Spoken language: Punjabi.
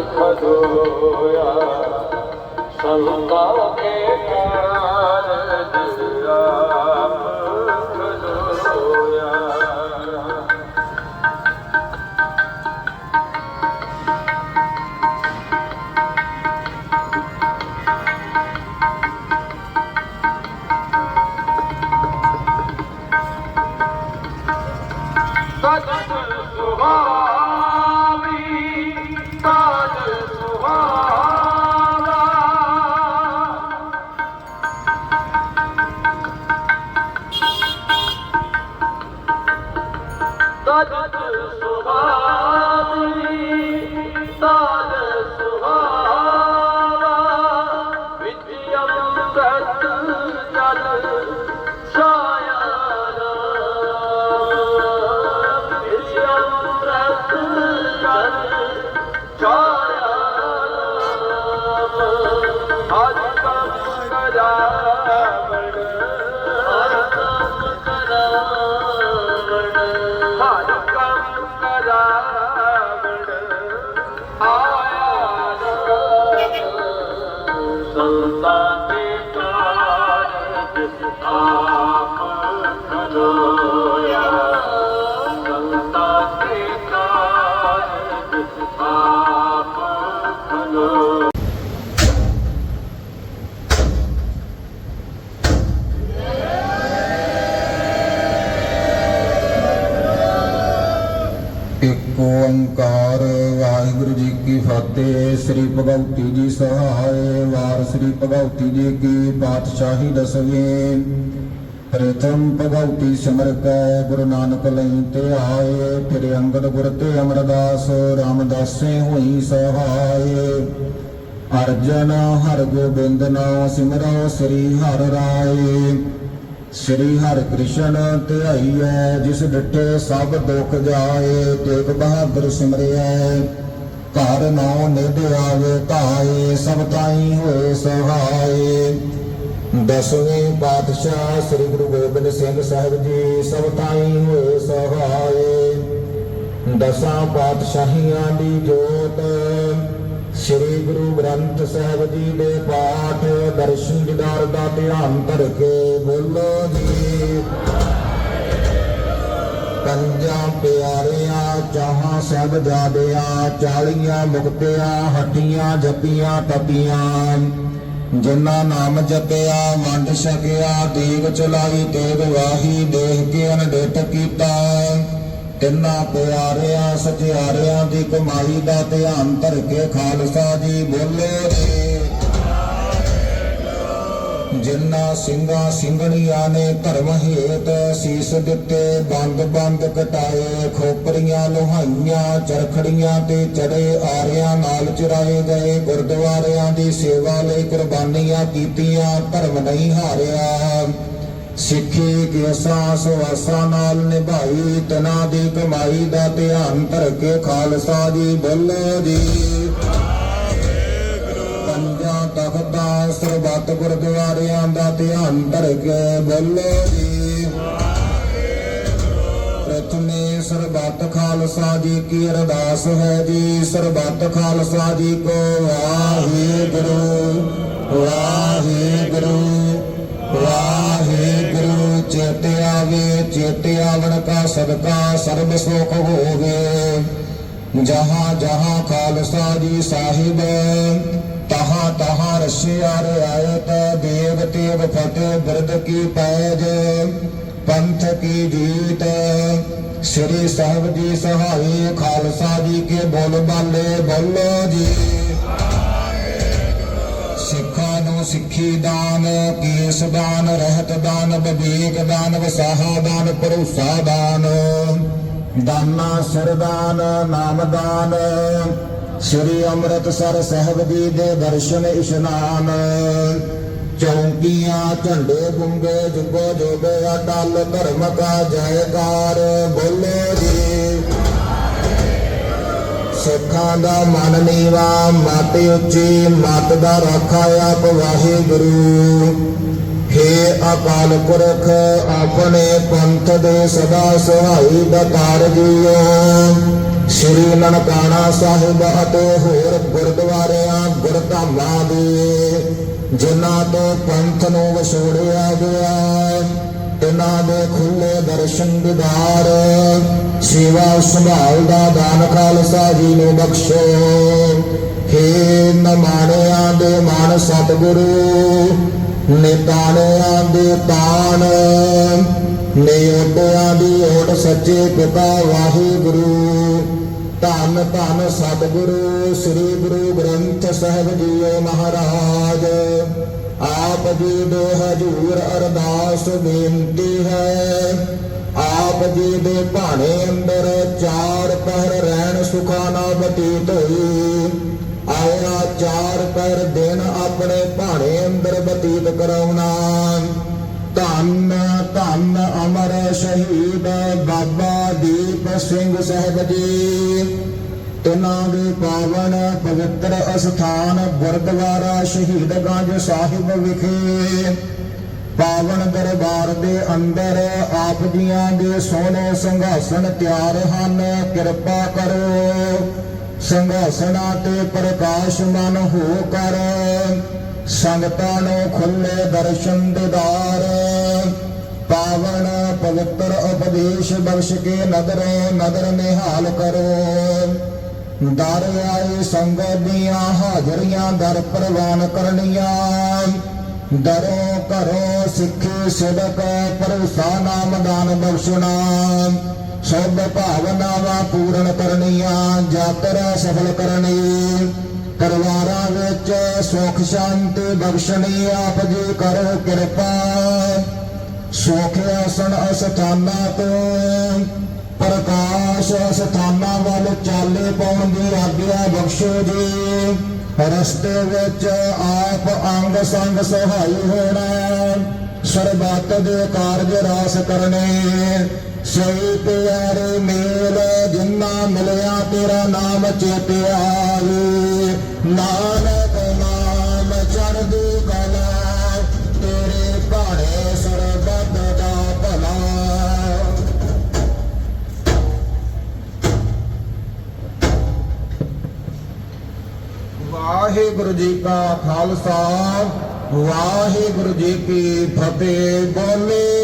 ਖਦੋਇਆ ਸੰਤਾਂ ਕੇ हर कम करा ਓੰਕਾਰ। ਵਾਹਿਗੁਰੂ ਜੀ ਕੀ ਫਤਿਹ। ਸ੍ਰੀ ਭਗਵਤੀ ਜੀ ਸਹਾਇ ਵਾਰ ਸ੍ਰੀ ਭਗਵਤੀ ਜੀ ਕੀ ਪਾਤਸ਼ਾਹੀ ਦਸਵੇਂ। ਪ੍ਰਥਮ ਭਗਵਤੀ ਸਿਮਰ ਕੈ, ਗੁਰੂ ਨਾਨਕ ਲਈ ਤੇ ਆਏ। ਫਿਰ ਅੰਗਦ ਗੁਰ ਤੇ ਅਮਰਦਾਸ, ਰਾਮਦਾਸੇ ਹੋਈ ਸਹਾਇ ਅਰਜਨ ਹਰ ਗੋਬਿੰਦ ਨਾਮ ਸਿਮਰੋ, ਸ੍ਰੀ ਹਰਿ ਰਾਏ। ਸ੍ਰੀ ਹਰਿ ਕ੍ਰਿਸ਼ਨ ਧਿਆਈ ਹੈ ਜਿਸ ਡਿਠੇ ਸਭ ਦੁਖ ਜਾਏ ਤੇਗ ਬਹਾਦਰ ਸਿਮਰਿਐ ਘਰ ਨੌ ਨਿਧ ਆਵੇ ਧਾਏ, ਸਭ ਤਾਈ ਹੋਏ ਸਹਾਏ। ਦਸਵੇਂ ਪਾਤਸ਼ਾਹ ਸ੍ਰੀ ਗੁਰੂ ਗੋਬਿੰਦ ਸਿੰਘ ਸਾਹਿਬ ਜੀ, ਸਭ ਤਾਈ ਹੋਏ ਸਹਾਏ। ਦਸਾਂ ਪਾਤਸ਼ਾਹੀਆਂ ਦੀ ਜੋਤ ਸ੍ਰੀ ਗੁਰੂ ਗ੍ਰੰਥ ਸਾਹਿਬ ਜੀ ਦੇ ਪਾਠ ਦਰਸ਼ਨ ਦਿਦਾਰ ਦਾ ਧਿਆਨ ਕਰਕੇ ਬੋਲੋ ਜੀ। ਪੰਜਾਂ ਪਿਆਰਿਆਂ ਚਾਹਾਂ ਸਭ ਜਾਦਿਆਂ, ਚਾਲੀਆਂ ਮੁਕਤਿਆਂ, ਹੱਟੀਆਂ ਜਪੀਆਂ ਤਪੀਆਂ। ਜਿਨ੍ਹਾਂ ਨਾਮ ਜਪਿਆ, ਵੰਡ ਛਕਿਆ ਦੇਗ ਚਲਾਈ, ਤੇਗ ਵਾਹੀ ਦੇਖ ਕੇ ਅਨਡਿਠ ਕੀਤਾ। ਤਿੰਨਾਂ ਪਿਆਰਿਆਂ, ਸਚਿਆਰਿਆਂ ਦੀ ਕਮਾਈ ਦਾ ਧਿਆਨ ਧਰ ਕੇ ਖਾਲਸਾ ਜੀ ਬੋਲੇ। ਰੇ ਜਿਨ੍ਹਾਂ ਸਿੰਘਾਂ ਸਿੰਘਣੀਆਂ ਨੇ ਧਰਮ ਹੇਤ ਸੀਸ ਦਿੱਤੇ, ਬੰਦ ਬੰਦ ਕਟਾਏ, ਖੋਪਰੀਆਂ ਲੋਹਾਈਆਂ, ਚਰਖੜੀਆਂ ਤੇ ਚੜੇ ਆਰਿਆਂ ਨਾਲ ਚਰਾਏ ਗਏ, ਗੁਰਦੁਆਰਿਆਂ ਦੀ ਸੇਵਾ ਲਈ ਕੁਰਬਾਨੀਆਂ ਕੀਤੀਆਂ, ਧਰਮ ਨਹੀਂ ਹਾਰਿਆ। ਸਿੱਖੀ ਕੇਸਾਂ ਸਵਾਸਾਂ ਨਾਲ ਨਿਭਾਈ, ਤਨਾ ਦੀ ਕਮਾਈ ਦਾ ਧਿਆਨ ਧਰ ਕੇ ਖਾਲਸਾ ਜੀ ਬੋਲੋ ਜੀ। ਪੰਜਾਂ ਤਖਤਾਂ, ਸਰਬੱਤ ਗੁਰਦੁਆਰਿਆਂ ਦਾ ਧਿਆਨ ਧਰ ਕੇ ਬੋਲੋ ਜੀ। ਪ੍ਰਥਮੇ ਸਰਬੱਤ ਖਾਲਸਾ ਜੀ ਕੀ ਅਰਦਾਸ ਹੈ ਜੀ? ਸਰਬੱਤ ਖਾਲਸਾ ਜੀ ਕੋ ਵਾਹਿਗੁਰੂ ਵਾਹਿਗੁਰੂ ਵਾਹਿਗੁਰੂ। ਆਵੇ ਚੇਤੇ ਆਵਣ ਕਾ ਸਦਕਾ ਸਰਬ ਸੁਖ ਹੋਵੇ। ਜਹਾਂ ਜਹਾਂ ਖਾਲਸਾ ਜੀ ਸਾਹਿਬ, ਤਹਾਂ ਤਹਾਂ ਰਸ਼ਿਆ ਰਿਆਇਤ, ਦੇਵ ਤੇਵ ਫਤਿਹ ਬਿਰਦ ਕੀ ਪੈਜ, ਪੰਥ ਕੀ ਜੀਤ। ਸ੍ਰੀ ਸਾਹਿਬ ਜੀ ਸਹਾਈ, ਖਾਲਸਾ ਜੀ ਕੇ ਬੋਲ ਬਾਲੇ ਬੋਲੋ ਜੀ। ਸਿੱਖੀ ਦਾਨ, ਕੇਸ ਦਾਨ, ਰਹਿਤ ਦਾਨ, ਵਿਵੇਕ ਦਾਨ, ਵਸਾਹਾ ਦਾਨ, ਭਰੋਸਾ ਦਾਨ। ਦਾਨਾ ਸਰਦਾਨ ਨਾਮ ਦਾਨ। ਸ੍ਰੀ ਅੰਮ੍ਰਿਤਸਰ ਸਾਹਿਬ ਜੀ ਦੇ ਦਰਸ਼ਨ ਇਸ਼ਨਾਨ। ਚੌਂਕੀਆਂ, ਝੰਡੇ ਗੁੰਗੇ, ਜੁਗੋ ਜੋਗੇ, ਅਟਲ ਧਰਮ ਕਾ ਜੈਕਾਰ। ਬੋਲ ਸਿੱਖਾਂ ਦਾ ਮਨ ਨੀਵਾ, ਮਤ ਉੱਚੀ, ਮਤ ਦਾ ਰਾਖਾ ਆਪ ਵਾਹਿਗੁਰੂ। हे ਅਕਾਲ ਪੁਰਖ, ਆਪਣੇ ਪੰਥ ਦੇ ਸਦਾ ਸਹਾਈ ਦਾਤਾਰ ਜੀਓ। ਸ੍ਰੀ ਨਨਕਾਣਾ ਸਾਹਿਬ ਅਤੇ ਹੋਰ ਗੁਰਦੁਆਰਿਆਂ, ਗੁਰਧਾਮਾਂ ਦੇ, ਜਿਨ੍ਹਾਂ ਤੋਂ ਪੰਥ ਨੂੰ ਵਸੋੜਿਆ ਗਿਆ। ਤਿਨਾਂ ਦੇ ਖੁੱਲੇ ਦਰਸ਼ਨ ਦਿਦਾਰ। ਸੇਵਾ ਸੰਭਾਲ ਦਾ ਦਾਨ ਖਾਲਸਾ ਜੀ ਨੂੰ ਬਖਸ਼ੋ। ਹੇ ਨਮਾਣਿਆਂ ਦੇ ਮਾਨ ਸਤਿਗੁਰੂ, ਨਿਤਾਣਿਆਂ ਦੇ ਤਾਣ। ਨਿਉਟਿਆਂ ਦੀ ਓਟ ਸੱਚੇ ਪਿਤਾ ਵਾਹਿਗੁਰੂ। ਧੰਨ ਧੰਨ ਸਤਿਗੁਰੂ, ਸ੍ਰੀ ਗੁਰੂ ਗ੍ਰੰਥ ਸਾਹਿਬ ਜੀ ਮਹਾਰਾਜ। ਆਪ ਜੀ ਦੇ ਹਜੂਰ ਅਰਦਾਸ ਬੇਨਤੀ ਹੈ। ਆਪ ਜੀ ਦੇ ਭਾਣੇ ਅੰਦਰ ਚਾਰ ਪਹਿਰ ਰਹਿਣ ਸੁਖਾ ਨਾ ਬਤੀਤ ਹੋਈ। ਆਇਆ ਚਾਰ ਪਹਿਰ ਦਿਨ ਆਪਣੇ ਭਾਣੇ ਅੰਦਰ ਬਤੀਤ ਕਰਾਉਣਾ। ਧੰਨ ਧੰਨ ਅਮਰ ਸ਼ਹੀਦ ਬਾਬਾ ਦੀਪ ਸਿੰਘ ਸਾਹਿਬ ਜੀ। ਤਿਨਾਂ ਦੇ ਪਾਵਨ ਪਵਿੱਤਰ ਅਸਥਾਨ ਗੁਰਦੁਆਰਾ ਸ਼ਹੀਦਗੰਜ ਸਾਹਿਬ ਵਿਖੇ ਪਾਵਨ ਦਰਬਾਰ ਦੇ ਅੰਦਰ ਆਪ ਜੀਆਂ ਦੇ ਸੋਹਣੇ ਸੰਘਾਸਣ ਤਿਆਰ ਹਨ। ਕਿਰਪਾ ਕਰੋ, ਸੰਘਾਸਣਾਂ ਤੇ ਪ੍ਰਕਾਸ਼ਮਾਨ ਹੋ ਕਰ। ਸੰਗਤਾਂ ਨੂੰ ਖੁੱਲੇ ਦਰਸ਼ਨ ਦਿਦਾਰ। ਪਾਵਨ ਪਵਿੱਤਰ ਉਪਦੇਸ਼ ਬਖਸ਼ ਕੇ ਨਦਰੋਂ ਨਦਰ ਨਿਹਾਲ ਕਰੋ। ਦਰ ਆਏ ਸੰਗਤ ਦੀਆਂ ਹਾਜ਼ਰੀਆਂ ਦਰ ਪ੍ਰਵਾਨ ਕਰਨੀਆਂ। ਦਰੋਂ ਘਰੋਂ ਸਿੱਖੇ ਸਿਦਕ ਪਰਉਸਾ ਨਾਮ ਦਾਨ ਬਖਸ਼ਣਾ। ਸਭ ਭਾਵਨਾਵਾਂ ਪੂਰਨ ਕਰਨੀਆਂ, ਯਾਤਰਾ ਸਫਲ ਕਰਨੀ। ਪਰਿਵਾਰਾਂ ਵਿੱਚ ਸੁਖ ਸ਼ਾਂਤੀ ਬਖਸ਼ਣੀ ਆਪ ਜੀ ਕਰੋ ਕਿਰਪਾ। ਸੁਖ ਆਸਣ ਅਸਥਾਨਾਂ ਤੋਂ ਪ੍ਰਕਾਸ਼ ਅਸਥਾਨਾਂ ਵੱਲ ਚਾਲੇ ਪਾਉਣ ਦੀ ਆਗਿਆ ਬਖਸ਼ੋ ਜੀ। ਰਸਤੇ ਵਿੱਚ ਆਪ ਅੰਗ ਸੰਗ ਸਹਾਈ ਹੋਣਾ। ਸਰਬੱਤ ਦੇ ਕਾਰਜ ਰਾਸ ਕਰਨੇ। ਸਹੀ ਪਿਆਰੇ ਮੇਲ, ਜਿੰਨਾ ਮਿਲਿਆ ਤੇਰਾ ਨਾਮ ਚੇਤਿਆ ਵੇ ਨਾਨਕ ਨਾਮ ਚੜ੍ਹਦੀ ਕਲਾ, ਤੇਰੇ ਭਾਣੇ ਸਰਬੱਤ ਦਾ ਭਲਾ। ਵਾਹਿਗੁਰੂ ਜੀ ਕਾ ਖਾਲਸਾ, ਵਾਹਿਗੁਰੂ ਜੀ ਕੀ ਫਤਿਹ। ਬੋਲੇ